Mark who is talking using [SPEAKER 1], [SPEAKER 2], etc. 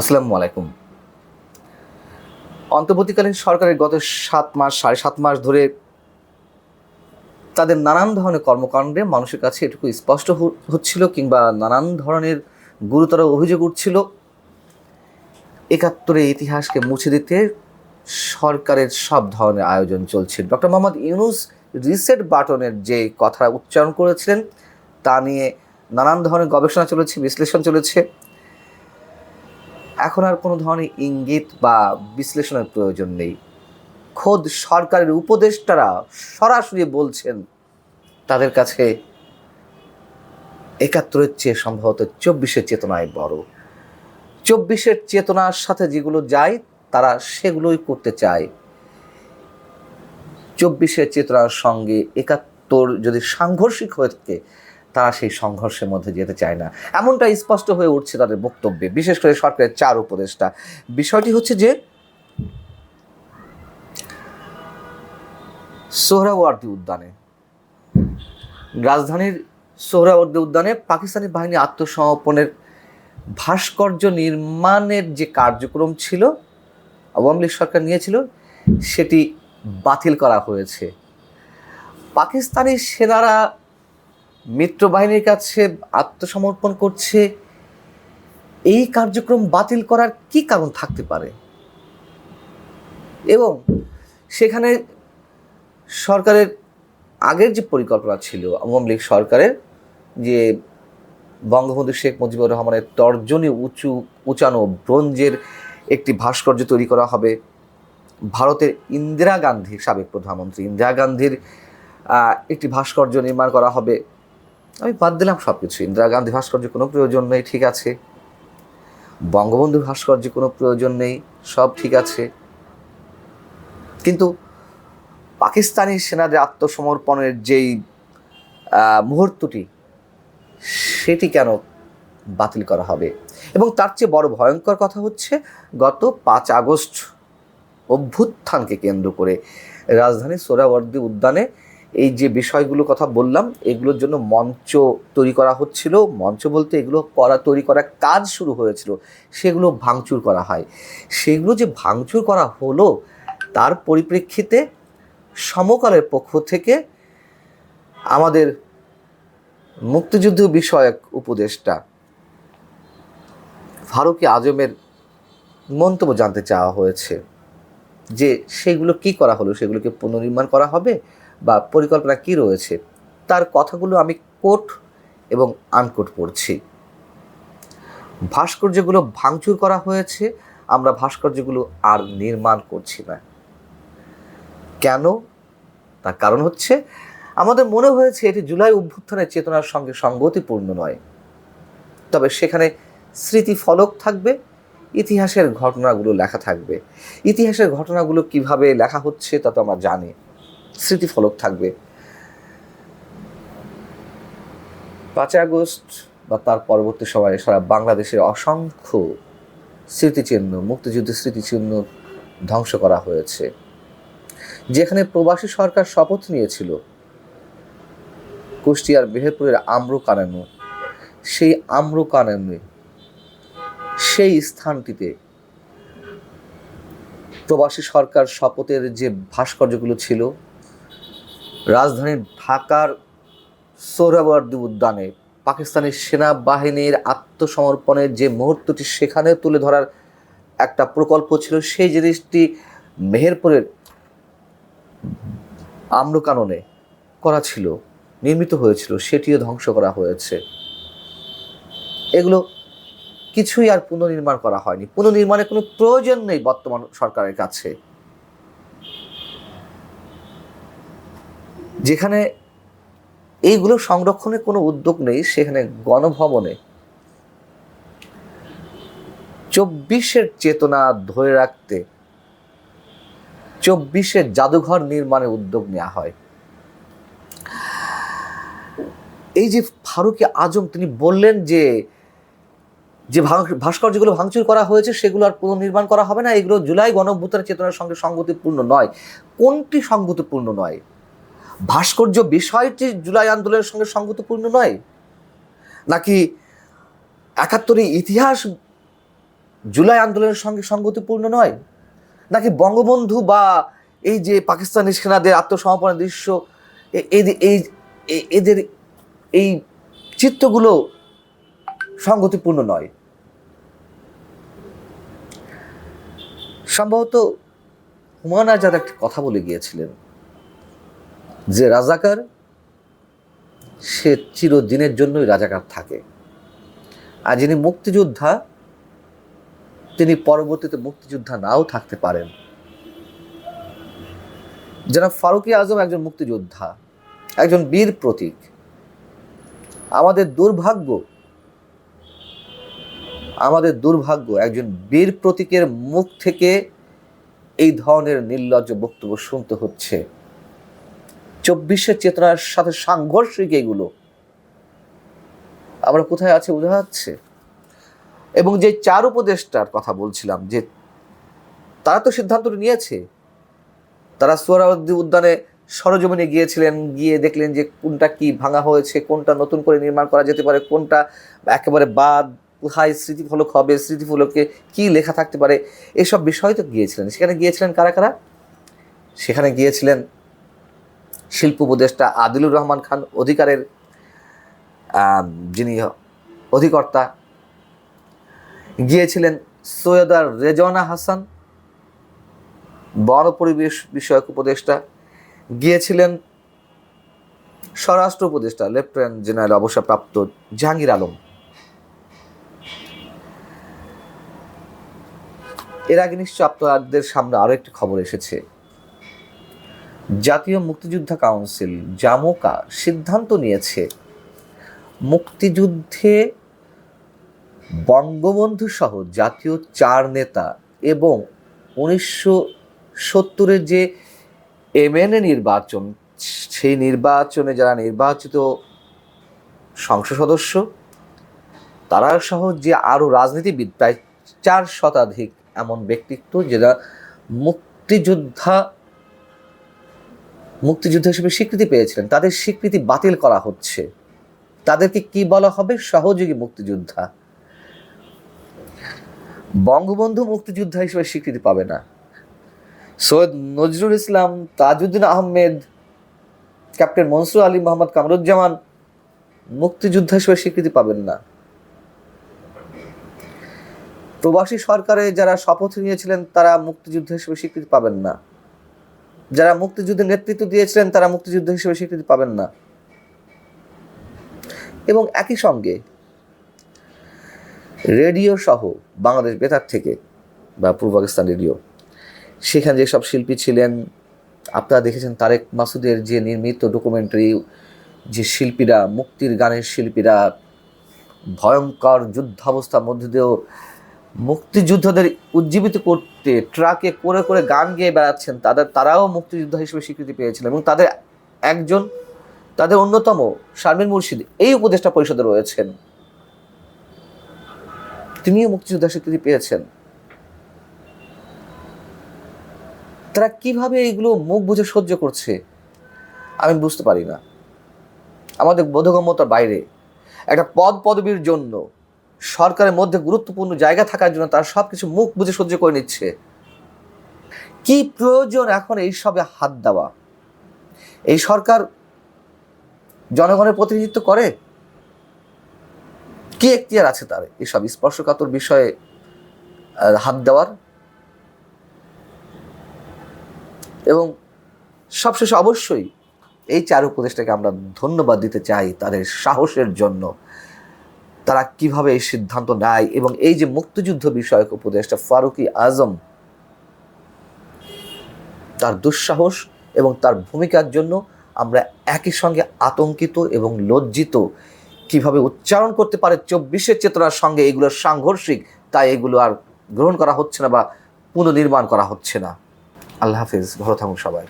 [SPEAKER 1] আসসালামু আলাইকুম। অন্তর্বর্তীকালীন সরকারের গত সাত মাস, সাড়ে সাত মাস ধরে তাদের নানান ধরনের কর্মকাণ্ডে মানুষের কাছে এটুকু স্পষ্ট হচ্ছিল কিংবা নানান ধরনের গুরুতর অভিযোগ উঠছিল। একাত্তরের ইতিহাসকে মুছে দিতে সরকারের সব ধরনের আয়োজন চলছে। ডক্টর মোহাম্মদ ইউনুস রিসেট বাটনের যে কথা উচ্চারণ করেছিলেন, তা নিয়ে নানান ধরনের গবেষণা চলেছে, বিশ্লেষণ চলেছে। এখন আর কোনো ধরনের ইঙ্গিত বা বিশ্লেষণের প্রয়োজন নেই। খোদ সরকারের উপদেষ্টারা সরাসরি বলছেন, তাদের কাছে একাত্তরের চেয়ে সম্ভবত চব্বিশের চেতনায় বড়। চব্বিশের চেতনার সাথে যেগুলো যায়, তারা সেগুলোই করতে চায়। চব্বিশের চেতনার সঙ্গে একাত্তর যদি সাংঘর্ষিক হয়ে থাকে তারা সেই সংঘর্ষের মধ্যে যেতে চায় না। এমনটা স্পষ্ট হয়ে উঠছে তাদের বক্তব্যে। বিশেষ করে সরকারের চার উপদেষ্টা। বিষয়টি হচ্ছে যে, সোহরাওয়ার্দী উদ্যানে। রাজধানীর সোহরাওয়ার্দী উদ্যানে পাকিস্তানি বাহিনী আত্মসমর্পণের ভাস্কর্য নির্মাণের যে কার্যক্রম ছিল, আওয়ামী লীগ সরকার নিয়েছিল, সেটি বাতিল করা হয়েছে। পাকিস্তানি সেনারা মিত্র বাহিনীর কাছে আত্মসমর্পণ করছে, এই কার্যক্রম বাতিল করার কি কারণ থাকতে পারে? এবং সেখানে সরকারের আগের যে পরিকল্পনা ছিল, আওয়ামী লীগ সরকারের, যে বঙ্গবন্ধু শেখ মুজিবুর রহমানের তর্জনী উঁচু, উঁচানো ব্রোঞ্জের একটি ভাস্কর্য তৈরি করা হবে, ভারতের ইন্দিরা গান্ধী সাবেক প্রধানমন্ত্রী ইন্দিরা গান্ধীর একটি ভাস্কর্য নির্মাণ করা হবে। আমি বাদ দিলাম সব কিছু ইন্দিরা গান্ধী ভাস্কর্য কোনো প্রয়োজন নেই, ঠিক আছে। বঙ্গবন্ধু ভাস্কর্য কোনো প্রয়োজন নেই, সব ঠিক আছে। কিন্তু পাকিস্তানি সেনাদের আত্মসমর্পণের যেই মুহূর্তটি, সেটি কেন বাতিল করা হবে? এবং তার চেয়ে বড় ভয়ঙ্কর কথা হচ্ছে, গত পাঁচ আগস্ট অভ্যুত্থানকে কেন্দ্র করে রাজধানী সোহরাওয়ার্দী উদ্যানে এই যে বিষয়গুলো কথা বললাম, এগুলোর জন্য মঞ্চ তৈরি করা হচ্ছিল। মঞ্চ বলতে এগুলো করা, তৈরি করার কাজ শুরু হয়েছিল। সেগুলো ভাঙচুর করা হয়। সেগুলো যে ভাঙচুর করা হলো, তার পরিপ্রেক্ষিতে সমকালের পক্ষ থেকে আমাদের মুক্তিযুদ্ধ বিষয়ক উপদেষ্টা ফারুকি আজমের মন্তব্য জানতে চাওয়া হয়েছে যে সেগুলো কি করা হলো? সেগুলোকে পুনর্নির্মাণ করা হবে? বা পরিকল্পনা কি রয়েছে, তার কথাগুলো আমি কোট এবং আনকোট পড়ছি। ভাস্কর্যগুলো ভাঙচুর করা হয়েছে, আমরা ভাস্কর্যগুলো আর নির্মাণ করছি না। কেন? তার কারণ হচ্ছে, আমাদের মনে হয়েছে এটি জুলাই অভ্যুত্থানের চেতনার সঙ্গে সঙ্গতিপূর্ণ নয়। তবে সেখানে স্মৃতি ফলক থাকবে, ইতিহাসের ঘটনাগুলো লেখা থাকবে। ইতিহাসের ঘটনাগুলো কীভাবে লেখা হচ্ছে তা তো আমরা জানি। স্মৃতি ফলক থাকবে। পাঁচই আগস্ট বা তার পরবর্তী সময়ে সারা বাংলাদেশের অসংখ্য স্মৃতিচিহ্ন, মুক্তিযুদ্ধের স্মৃতিচিহ্ন ধ্বংস করা হয়েছে। যেখানে প্রবাসী সরকার শপথ নিয়েছিল, কুষ্টিয়ার মেহেরপুরের আম্র কানানো সেই আম্র সেই স্থানটিতে প্রবাসী সরকার শপথের যে ভাস্কর্যগুলো ছিল রাজধানীর ঢাকার সোহরাওয়ার্দী উদ্যানে পাকিস্তানি সেনাবাহিনীর আত্মসমর্পণের যে মুহূর্তটি সেখানে তুলে ধরার একটা প্রকল্প ছিল, সেই জিনিসটি মেহেরপুরের আম্রকাননে করা ছিল, নির্মিত হয়েছিল, সেটিও ধ্বংস করা হয়েছে। এগুলো কিছুই আর পুনর্নির্মাণ করা হয়নি। পুনর্নির্মাণের কোনো প্রয়োজন নেই বর্তমান সরকারের কাছে। যেখানে এইগুলো সংরক্ষণের কোনো উদ্যোগ নেই, সেখানে গণভবনে চব্বিশের চেতনা ধরে রাখতে চব্বিশের জাদুঘর নির্মাণে উদ্যোগ নেওয়া হয়। এই যে ফারুকি আজম, তিনি বললেন যে যে ভাস্কর্যগুলো ভাঙচুর করা হয়েছে, সেগুলো আর পুনর্নির্মাণ করা হবে না, এগুলো জুলাই গণভ্যুত্থানের চেতনার সঙ্গে সঙ্গতিপূর্ণ নয়। কোনটি সঙ্গতিপূর্ণ নয়? ভাস্কর্য বিষয়টি জুলাই আন্দোলনের সঙ্গে সঙ্গতিপূর্ণ নয়, নাকি একাত্তরের ইতিহাস জুলাই আন্দোলনের সঙ্গে সঙ্গতিপূর্ণ নয়, নাকি বঙ্গবন্ধু বা এই যে পাকিস্তানি সেনাদের আত্মসমর্পণের দৃশ্য এই এদের এই চিত্রগুলো সঙ্গতিপূর্ণ নয়। সম্ভবত হুমায়ুন আজাদ একটা কথা বলে গিয়েছিলেন। যে রাজাকার, সে চিরদিনের জন্যই রাজাকার থাকে। আর যিনি মুক্তিযোদ্ধা, তিনি পরবর্তীতে মুক্তিযোদ্ধা নাও থাকতে পারেন। যারা ফারুকি আজম একজন মুক্তিযোদ্ধা, একজন বীর প্রতীক। আমাদের দুর্ভাগ্য আমাদের দুর্ভাগ্য একজন বীর প্রতীকের মুখ থেকে এই ধরনের নির্লজ্জ বক্তব্য শুনতে হচ্ছে। চব্বিশের চেতনার সাথে সাংঘর্ষিক এগুলো। আমরা কোথায় আছে বোঝা যাচ্ছে? এবং যে চার উপদেষ্টার কথা বলছিলাম, যে তারা তো সিদ্ধান্তটা নিয়েছে। তারা সোহরাওয়ার্দী উদ্যানে সরজমিনে গিয়েছিলেন, গিয়ে দেখলেন যে কোনটা কি ভাঙা হয়েছে, কোনটা নতুন করে নির্মাণ করা যেতে পারে, কোনটা একেবারে বাদ, কোথায় স্মৃতিফলক হবে, স্মৃতিফলকে কি লেখা থাকতে পারে, এসব বিষয় তো গিয়েছিলেন। সেখানে গিয়েছিলেন কারা কারা? সেখানে গিয়েছিলেন শিল্প উপদেষ্টা আদিলুর রহমান খান অধিকারের যিনি অধিকর্তা, গিয়েছিলেন সৈয়দা রেজওয়ানা হাসান, বন পরিবেশ বিষয়ক উপদেষ্টা, গিয়েছিলেন স্বরাষ্ট্র উপদেষ্টা, লেফটেন্যান্ট জেনারেল অবসরপ্রাপ্ত জাহাঙ্গীর আলম। এর আগে নিশ্চয় আপনাদের সামনে আরও একটি খবর এসেছে। জাতীয় মুক্তিযোদ্ধা কাউন্সিল, জামোকা, সিদ্ধান্ত নিয়েছে মুক্তিযুদ্ধে বঙ্গবন্ধু সহ জাতীয় চার নেতা এবং উনিশশো সত্তরের যে এমএনএ নির্বাচন, সেই নির্বাচনে যারা নির্বাচিত সংসদ সদস্য, তারা সহ যে আরও রাজনীতিবিদ, প্রায় চার শতাধিক এমন ব্যক্তিত্ব, যারা মুক্তিযোদ্ধা মুক্তিযুদ্ধ হিসেবে স্বীকৃতি পেয়েছিলেন। তাদের স্বীকৃতি বাতিল করা হচ্ছে। তাদেরকে কি বলা হবে? সহযোগী মুক্তিযোদ্ধা। বঙ্গবন্ধু মুক্তিযোদ্ধা হিসেবে স্বীকৃতি পাবে না। সৈয়দ নজরুল ইসলাম, তাজউদ্দিন আহমেদ, ক্যাপ্টেন মনসুর আলী মোহাম্মদ কামরুজ্জামান মুক্তিযোদ্ধা হিসেবে স্বীকৃতি পাবেন না। প্রবাসী সরকারে যারা শপথ নিয়েছিলেন, তারা মুক্তিযুদ্ধ হিসেবে স্বীকৃতি পাবেন না। যারা মুক্তিযুদ্ধের নেতৃত্ব দিয়েছিলেন, তারা মুক্তিযুদ্ধ হিসেবে স্বীকৃতি পাবেন না। এবং একই সঙ্গে রেডিও সহ বাংলাদেশ বেতার থেকে বা পূর্ব পাকিস্তান রেডিও, সেখানে যেসব শিল্পী ছিলেন, আপনারা দেখেছেন তারেক মাসুদের যে নির্মিত ডকুমেন্টারি যে শিল্পীরা, মুক্তির গানের শিল্পীরা, ভয়ঙ্কর যুদ্ধাবস্থার মধ্যে দিয়েও মুক্তিযুদ্ধদের উজ্জীবিত করতে ট্রাকে করে করে গান গেয়ে বেড়াচ্ছেন, তাদের, তারাও মুক্তিযোদ্ধা হিসেবে স্বীকৃতি পেয়েছিলেন এবং তাদের একজন, তাদের অন্যতম শারমিন মুর্শিদ এই উপদেষ্টা পরিষদে রয়েছেন। তিনিও মুক্তিযোদ্ধা স্বীকৃতি পেয়েছেন। তারা কীভাবে এইগুলো মুখ বুঝে সহ্য করছে, আমি বুঝতে পারি না। আমাদের বোধগম্যতার বাইরে, একটা পদ পদবীর জন্য সরকারের মধ্যে গুরুত্বপূর্ণ জায়গা থাকার জন্য তারা সব কিছু মুখ বুঝে সহ্য করে নিচ্ছে। কি প্রয়োজন এখন এইসবে হাত দেওয়া? এই সরকার জনগণের প্রতিনিধিত্ব করে? কি এখতিয়ার আছে তার এসব স্পর্শকাতর বিষয়ে হাত দেওয়ার? এবং সবশেষে অবশ্যই এই চার উপদেশটাকে আমরা ধন্যবাদ দিতে চাই তাদের সাহসের জন্য। তারা কীভাবে এই সিদ্ধান্ত নেয় এবং এই যে মুক্তিযুদ্ধ বিষয়ক উপদেষ্টা ফারুকি আজম তার দুঃসাহস এবং তার ভূমিকার জন্য আমরা একই সঙ্গে আতঙ্কিত এবং লজ্জিত। কীভাবে উচ্চারণ করতে পারে চব্বিশের চেতনার সঙ্গে এগুলো সাংঘর্ষিক, তাই এগুলো আর গ্রহণ করা হচ্ছে না বা পুনর্নির্মাণ করা হচ্ছে না। আল্লাহ হাফিজ, ভালো থাকুন সবাই।